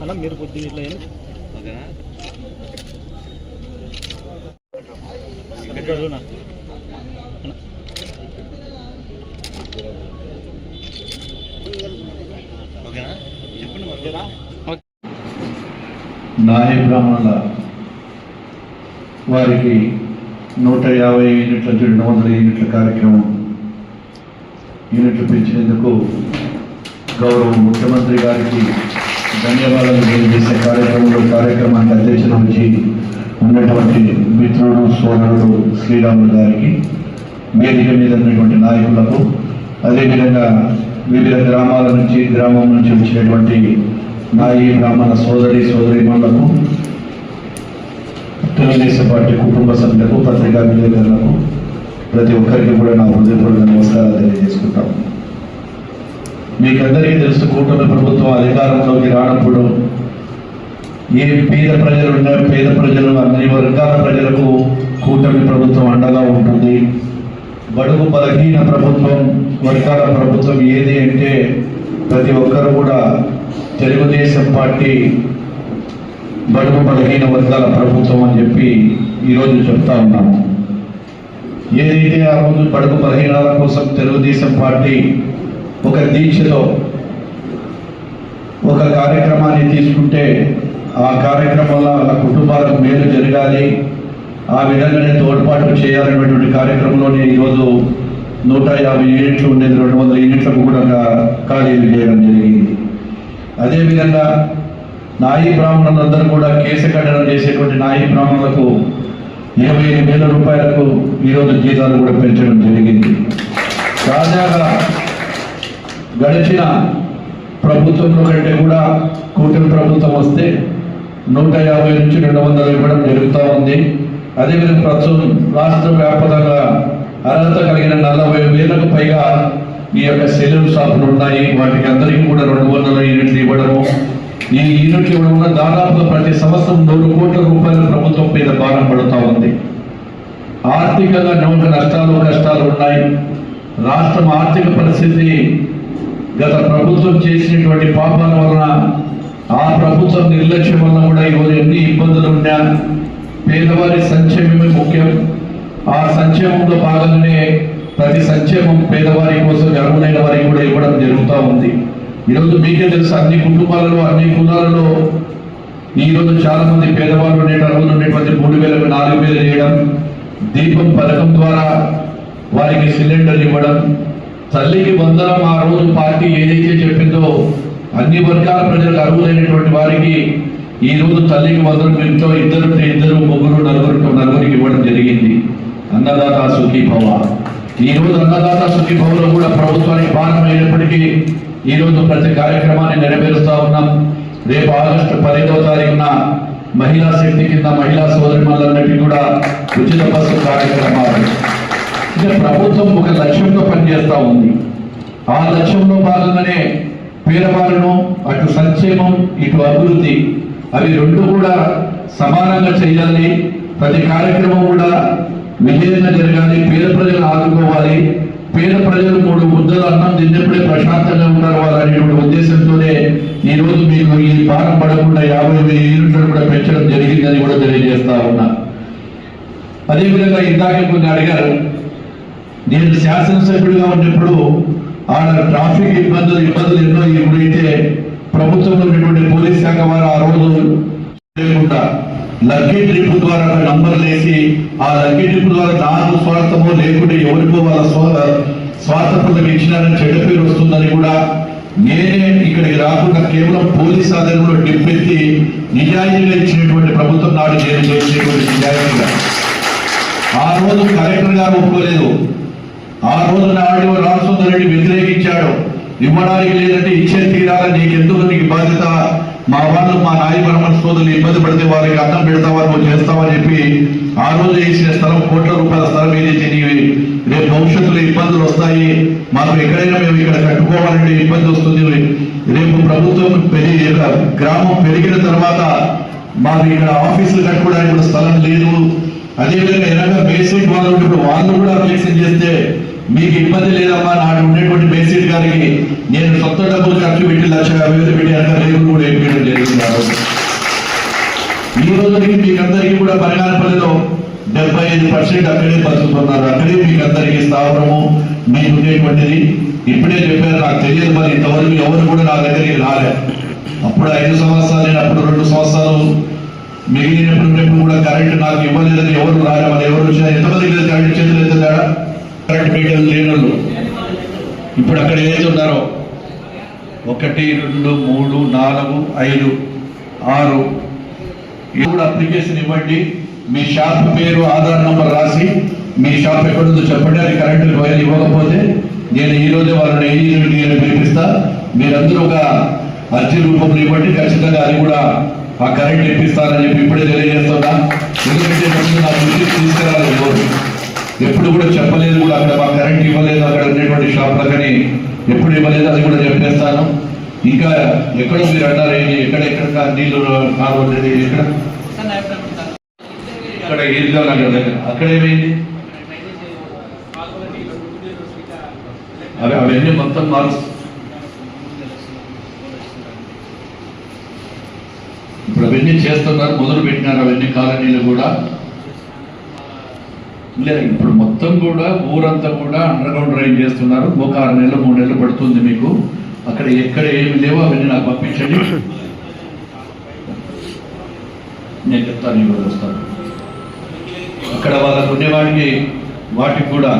అన్న మీరు కొద్దిగా ఇట్లా ఓకేనా ఎక్కడ ఓకేనా చెప్పండి ఓకేనా నాయ బ్రాహ్మణుల వారికి నూట యాభై యూనిట్ల నుంచి రెండు వందల యూనిట్ల కార్యక్రమం యూనిట్లు పెంచినందుకు గౌరవ ముఖ్యమంత్రి గారికి ధన్యవాదాలు తెలియజేసే కార్యక్రమంలో కార్యక్రమానికి అధ్యక్షత వచ్చి ఉన్నటువంటి మిత్రుడు సోదరుడు శ్రీరాములు గారికి వేదిక మీద ఉన్నటువంటి నాయకులకు అదేవిధంగా వివిధ గ్రామాల నుంచి గ్రామం నుంచి వచ్చినటువంటి నాయి బ్రాహ్మణ సోదరి సోదరి సోదరిమణులకు తెలుగుదేశం పార్టీ కుటుంబ సభ్యులకు పత్రికా విలేకరులకు ప్రతి ఒక్కరికి కూడా నా హృదయపూర్వక నమస్కారాలు తెలియజేసుకుంటాం. మీకందరికీ తెలుసు కూటమి ప్రభుత్వం అధికారంలోకి రానప్పుడు ఏ పేద ప్రజలు ఉన్నా పేద ప్రజలు అన్ని వర్గాల ప్రజలకు కూటమి ప్రభుత్వం అండగా ఉంటుంది. బడుగు బలహీన ప్రభుత్వం వర్గాల ప్రభుత్వం ఏది అంటే ప్రతి ఒక్కరు కూడా తెలుగుదేశం పార్టీ బడుగు బలహీన వర్గాల ప్రభుత్వం అని చెప్పి ఈరోజు చెప్తా ఉన్నాము. ఏదైతే ఆ రోజు బడుగు బలహీనాల కోసం తెలుగుదేశం పార్టీ ఒక దీక్షతో ఒక కార్యక్రమాన్ని తీసుకుంటే ఆ కార్యక్రమంలో వాళ్ళ కుటుంబాలకు మేలు జరగాలి. ఆ విధంగానే తోడ్పాటు చేయాలనేటువంటి కార్యక్రమంలోనే ఈరోజు నూట యాభై యూనిట్లు ఉండేది రెండు వందల యూనిట్లకు కూడా ఖాళీలు చేయడం జరిగింది. అదేవిధంగా నాయి బ్రాహ్మణులందరూ కూడా కేసు ఖండన చేసేటువంటి నాయి బ్రాహ్మణులకు ఇరవై ఐదు వేల రూపాయలకు ఈరోజు జీతాలు కూడా పెంచడం జరిగింది. తాజాగా గడిచిన ప్రభుత్వంలో కంటే కూడా కూటమి ప్రభుత్వం వస్తే నూట యాభై నుంచి రెండు వందలు ఇవ్వడం జరుగుతూ ఉంది. అదేవిధంగా ప్రస్తుతం రాష్ట్ర వ్యాప్తంగా అర్హత కలిగిన నలభై వేలకు పైగా ఈ యొక్క సెలూన్ షాపులు ఉన్నాయి. వాటికి అందరికీ కూడా రెండు వందల యూనిట్లు ఇవ్వడము. ఈ యూనిట్లు ఇవ్వడం వల్ల దాదాపుగా ప్రతి సంవత్సరం నూరు కోట్ల రూపాయల ప్రభుత్వం మీద భారం పడుతూ ఉంది ఆర్థికంగా అనేక నష్టాలు కష్టాలు ఉన్నాయి. రాష్ట్రం ఆర్థిక పరిస్థితి గత ప్రభుత్వం చేసినటువంటి పాపాల వలన ఆ ప్రభుత్వం నిర్లక్ష్యం వలన కూడా ఈరోజు ఎన్ని ఇబ్బందులు ఉన్నా పేదవారి సంక్షేమమే ముఖ్యం. ఆ సంక్షేమంలో భాగంగానే ప్రతి సంక్షేమం పేదవారి కోసం అర్హులైన వారికి కూడా ఇవ్వడం జరుగుతూ ఉంది. ఈరోజు మీకే తెలుసు అన్ని కుటుంబాలలో అన్ని కులాలలో ఈ రోజు చాలా మంది పేదవాళ్ళు నేటి అర్హులు ఉండేటువంటి మూడు వేలకు నాలుగు వేలు చేయడం దీపం పథకం ద్వారా వారికి సిలిండర్ ఇవ్వడం తల్లికి వందనం ఆ రోజు పార్టీ ఏదైతే చెప్పిందో అన్ని వర్గాల ప్రజలకు అర్హులైనటువంటి వారికి ఈ రోజు తల్లికి వందనం ఇంట్లో ఇద్దరు ఇద్దరు ముగ్గురు నలుగురు నలుగురికి ఇవ్వడం జరిగింది. అన్నదాత సుఖీభవ ఈ రోజు అన్నదాత సుఖీభవలో కూడా ప్రభుత్వానికి భారం అయినప్పటికీ ఈ రోజు ప్రతి కార్యక్రమాన్ని నెరవేరుస్తా ఉన్నాం. రేపు ఆగస్టు పదిహేదవ తారీఖున మహిళా శక్తి కింద మహిళా సోదరిమణులందరికీ కూడా ఉచిత బస్సు కార్యక్రమాలు. అంటే ప్రభుత్వం ఒక లక్ష్యంతో పనిచేస్తూ ఉంది. ఆ లక్ష్యంలో భాగంగానే పేదవాళ్ళను అటు సంక్షేమం ఇటు అభివృద్ధి అవి రెండు కూడా సమానంగా చేయాలి. ప్రతి కార్యక్రమం కూడా విజయంగా జరగాలి. పేద ప్రజలు ఆదుకోవాలి. పేద ప్రజలు మూడు ముద్దలు అన్నం తిన్నప్పుడే ప్రశాంతంగా ఉన్నారు ఉండవాలనేటువంటి ఉద్దేశంతోనే ఈ రోజు మీకు ఈ భారం పడకుండా యాభై వేల యూనిట్లను కూడా పెంచడం జరిగిందని కూడా తెలియజేస్తా ఉన్నా. అదేవిధంగా ఇందాక కొన్ని అడిగారు నేను శాసనసభ్యుడిగా ఉన్నప్పుడు ఆడ ట్రాఫిక్ ఇబ్బందులు ఇబ్బందులు ఎన్నో ఎప్పుడైతే ప్రభుత్వంలో ఉన్నటువంటి పోలీస్ శాఖ వారు ఆ రోజు లేకుండా లక్కీ ట్రిప్ ద్వారా ఒక నంబర్లు వేసి ఆ లక్కీ ట్రిప్ ద్వారా నాకు స్వార్థమో లేకుంటే ఎవరికో వాళ్ళ స్వ- ఇచ్చినారని చెడ్డ పేరు వస్తుందని కూడా నేనే ఇక్కడికి రాకుండా కేవలం పోలీస్ ఆధారంలో డిప్పెత్తి నిజాయితీగా ఇచ్చినటువంటి ప్రభుత్వం నాడు నేను చేసినటువంటి నిజాయితీగా. ఆ రోజు కలెక్టర్ గారు ఒప్పుకోలేదు. ఆ రోజు నాడు రామసుందర్ రెడ్డి వ్యతిరేకించాడు. ఇవ్వడానికి లేదంటే ఇచ్చే తీరాలని నీకెందుకు నీకు బాధ్యత? మా వాళ్ళు మా నాయ బ్రహ్మణ సోదరులు ఇబ్బంది పడితే వారికి అన్నం పెడతావా నువ్వు చేస్తావని చెప్పి ఆ రోజు వేసిన స్థలం కోట్ల రూపాయల స్థలం ఏదైతే నీవి రేపు భవిష్యత్తులో ఇబ్బందులు వస్తాయి. మాకు ఎక్కడైనా మేము ఇక్కడ కట్టుకోవాలంటే ఇబ్బంది వస్తుంది. రేపు ప్రభుత్వం పెరిగి గ్రామం పెరిగిన తర్వాత మాకు ఇక్కడ ఆఫీసులు కట్టుకోవడానికి కూడా స్థలం లేదు. అదేవిధంగా ఎలాగ బేసిక్ వాళ్ళు ఉంటే ఇప్పుడు వాళ్ళు కూడా అప్లికేషన్ చేస్తే మీకు ఇబ్బంది లేదమ్మా. నాడు ఉండేటువంటి బేసిక్ గారికి నేను సొంత డబ్బులు ఖర్చు పెట్టి లక్ష యాభై వేలు పెట్టి అంత రేపు కూడా వేయడం జరుగుతున్నారు రోజు ఈ రోజుకి మీకందరికీ కూడా బనగానపల్లిలో డెబ్బై ఐదు పర్సెంట్ అక్కడే బతుకుతున్నారు అక్కడే మీకు అందరికీ స్థావరము మీకు ఉండేటువంటిది. ఇప్పుడే చెప్పారు నాకు తెలియదు మరి ఇంతవరకు ఎవరు కూడా నా దగ్గరికి రాలే. అప్పుడు ఐదు సంవత్సరాలు నేను అప్పుడు రెండు సంవత్సరాలు మిగిలినప్పుడు కూడా కరెంట్ నాకు ఇవ్వలేదని ఎవరు రాలే. మరి ఎవరు వచ్చినా ఎంతమంది లేదు కరెంట్ చేతులు ఎత్తుదా కరెంట్ మీటర్ లేని ఇప్పుడు అక్కడ ఏదైతే ఉన్నారో ఒకటి రెండు మూడు నాలుగు ఐదు ఆరు. ఇది కూడా అప్లికేషన్ ఇవ్వండి. మీ షాప్ పేరు ఆధార్ నంబర్ రాసి మీ షాప్ ఎక్కడుందో చెప్పండి. అది కరెంటు వైర్ ఇవ్వకపోతే నేను ఈరోజు వాళ్ళని వాళ్ళని నేను పిలిపిస్తా. మీరందరూ ఒక అర్జీ రూపంలో ఇవ్వండి. ఖచ్చితంగా అది కూడా ఆ కరెంట్ ఇప్పిస్తానని చెప్పి ఇప్పుడే తెలియజేస్తున్నా. ఎందుకంటే ముందు నా దృష్టికి తీసుకురాలేదు ఎప్పుడు కూడా చెప్పలేదు కూడా అక్కడ మా కరెంట్ ఇవ్వలేదు అక్కడ ఉండేటువంటి షాపులకని ఎప్పుడు ఇవ్వలేదు అది కూడా చెప్పేస్తాను. ఇంకా ఎక్కడో మీరు అన్నారు ఏంటి? ఎక్కడ నీళ్ళు కాలు ఉండేది? ఎక్కడ? నగర్ దగ్గర. అక్కడ ఏమైంది? అవి అవన్నీ మొత్తం మార్క్స్ ఇప్పుడు అవన్నీ చేస్తున్నారు మొదలు పెట్టినారు అవన్నీ కాలనీలు కూడా. లేదు ఇప్పుడు మొత్తం కూడా ఊరంతా కూడా అండర్ గ్రౌండ్ డ్రైన్ చేస్తున్నారు. ఒక ఆరు నెలలు మూడు నెలలు పడుతుంది మీకు. అక్కడ ఎక్కడ ఏమి లేవో అవన్నీ నాకు పంపించండి. నేను చెప్తాను ఈరోజు వస్తాను. అక్కడ వాళ్ళకు ఉండేవాడికి వాటికి కూడా